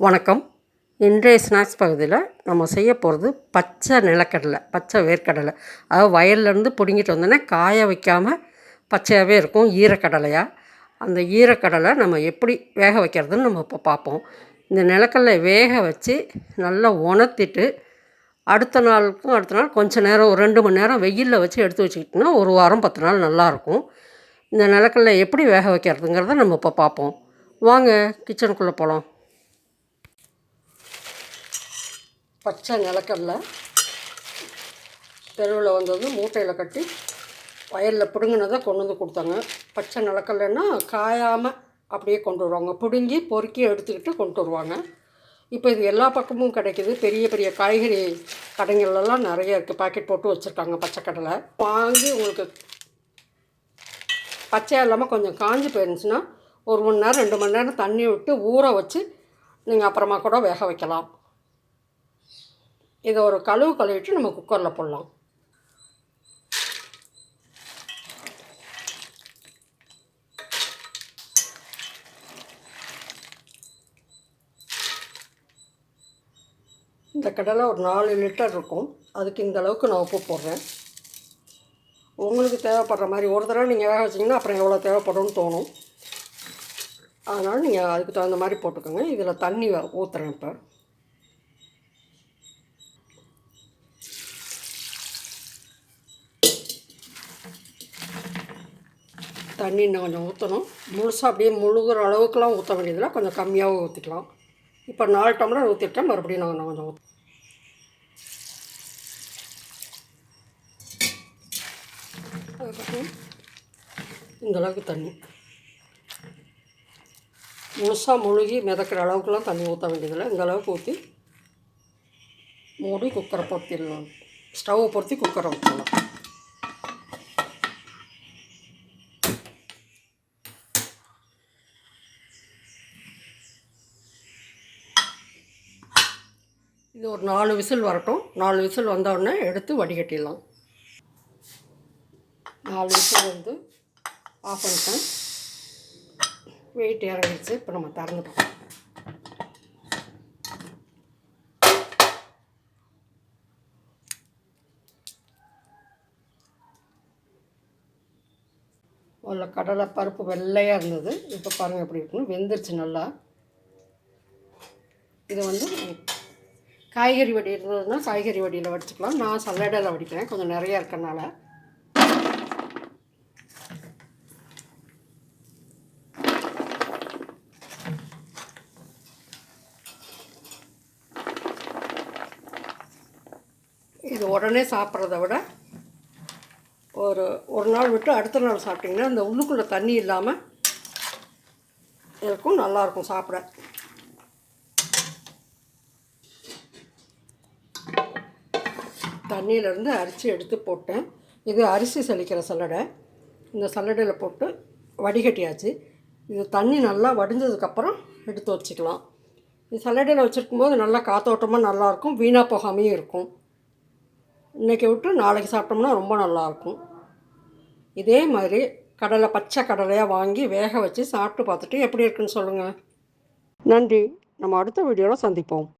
வணக்கம். இன்றைய ஸ்நாக்ஸ் பகுதியில் நம்ம செய்ய போகிறது பச்சை நிலக்கடலை பச்சை வேர்க்கடலை. அதாவது வயல்லேருந்து பிடுங்கிட்டு வந்தோன்னே காய வைக்காமல் பச்சையாகவே இருக்கும் ஈரக்கடலையாக அந்த ஈரக்கடலை நம்ம எப்படி வேக வைக்கிறதுன்னு நம்ம இப்போ பார்ப்போம் இந்த நிலக்கடலை வேக வச்சு நல்லா உணர்த்திட்டு அடுத்த நாளுக்கும் அடுத்த நாள் கொஞ்சம் நேரம் ஒரு ரெண்டு மணி நேரம் வெயிலில் வச்சு எடுத்து வச்சுக்கிட்டோன்னா ஒரு வாரம் பத்து நாள் நல்லாயிருக்கும் இந்த நிலக்கடலை எப்படி வேக வைக்கிறதுங்கிறத நம்ம இப்போ பார்ப்போம் வாங்க கிச்சனுக்குள்ளே போகலாம் பச்சை நிலக்கடலை. தெருவில் வந்தது மூட்டையில் கட்டி வயலில் பிடுங்கினதை கொண்டு வந்து கொடுத்தாங்க. பச்சை நிலக்கடலைன்னா காயாமல் அப்படியே கொண்டு வருவாங்க. பிடுங்கி பொறுக்கி எடுத்துக்கிட்டு கொண்டு வருவாங்க. இப்போ இது எல்லா பக்கமும் கிடைக்குது. பெரிய பெரிய காய்கறி கடைகள்லாம் நிறைய இருக்குது பாக்கெட் போட்டு வச்சுருக்காங்க பச்சை கடலை. வாங்கி உங்களுக்கு பச்சையாக இல்லாமல் கொஞ்சம் காஞ்சி போயிருந்துச்சுன்னா ஒரு மணி நேரம் ரெண்டு மணி நேரம் தண்ணி விட்டு ஊற வச்சு நீங்கள் அப்புறமா கூட வேக வைக்கலாம். இதை ஒரு கழுவு கழுவிட்டு நம்ம குக்கரில் போடலாம். இந்த கடலை ஒரு நாலு லிட்டர் இருக்கும். அதுக்கு இந்த அளவுக்கு நான் உப்பு போடுறேன். உங்களுக்கு தேவைப்படுற மாதிரி ஒரு தடவை நீங்கள் வேக வச்சிங்கன்னா அப்புறம் எவ்வளோ தேவைப்படும்னு தோணும். அதனால் நீங்கள் அதுக்கு தகுந்த மாதிரி போட்டுக்கோங்க. இதில் தண்ணி ஊற்றுறேன் இப்போ. தண்ணி இன்னும் கொஞ்சம் ஊற்றணும் முழுசாக அப்படியே முழுகிற அளவுக்குலாம் ஊற்ற வேண்டியதில்லை. கொஞ்சம் கம்மியாகவும் ஊற்றிக்கலாம் இப்போ நாலு டம்ளர் ஊற்றிட்டேன் மறுபடியும் நான் இன்னும் கொஞ்சம் ஊற்ற அதுக்கப்புறம் தண்ணி. முழுசாக முழுகி மிதக்கிற அளவுக்குலாம் தண்ணி ஊற்ற வேண்டியதில்லை. இந்த அளவுக்கு ஊற்றி மூடி குக்கரை பொருத்திடலாம் ஸ்டவ்வை பொருத்தி குக்கரை ஊற்றலாம் இது ஒரு நாலு விசில் வரட்டும். நாலு விசில் வந்தோடனே எடுத்து வடிகட்டிடலாம். நாலு விசில் வந்து ஆஃப் பண்ணிட்டேன். வெயிட் இறங்கிடுச்சு இப்போ நம்ம திறந்துட்டோம் முதல்ல கடலை பருப்பு வெள்ளையாக இருந்தது. இப்போ பாருங்கள் எப்படி இருக்குன்னு. வெந்துருச்சு நல்லா. இது வந்து காய்கறி வடி இருந்ததுன்னா காய்கறி வடியில் வடிச்சுக்கலாம். நான் சல்லடையில் வடிக்கிறேன் கொஞ்சம் நிறையா இருக்கனால இது உடனே சாப்பிட்றத விட ஒரு ஒரு நாள் விட்டு அடுத்த நாள் சாப்பிட்டிங்கன்னா இந்த உள்ளுக்குள்ளே தண்ணி இல்லாமல் இருக்கும் நல்லாயிருக்கும் சாப்பிட. தண்ணியிலேருந்து அரிசி எடுத்து போட்டேன். இது அரிசி சலிக்கிற சல்லடை. இந்த சல்லடையில் போட்டு வடிகட்டியாச்சு. இது தண்ணி நல்லா வடிஞ்சதுக்கப்புறம் எடுத்து வச்சுக்கலாம். இது சல்லடையில் வச்சுருக்கும் போது நல்லா காத்தோட்டமாக நல்லாயிருக்கும். வீணாக போகாமையும் இருக்கும். இன்றைக்கி விட்டு நாளைக்கு சாப்பிட்டோம்னா ரொம்ப நல்லாயிருக்கும். இதே மாதிரி கடலை பச்சை கடலையாக வாங்கி வேக வச்சு சாப்பிட்டு பார்த்துட்டு எப்படி இருக்குன்னு சொல்லுங்கள் நன்றி. நம்ம அடுத்த வீடியோவில் சந்திப்போம்.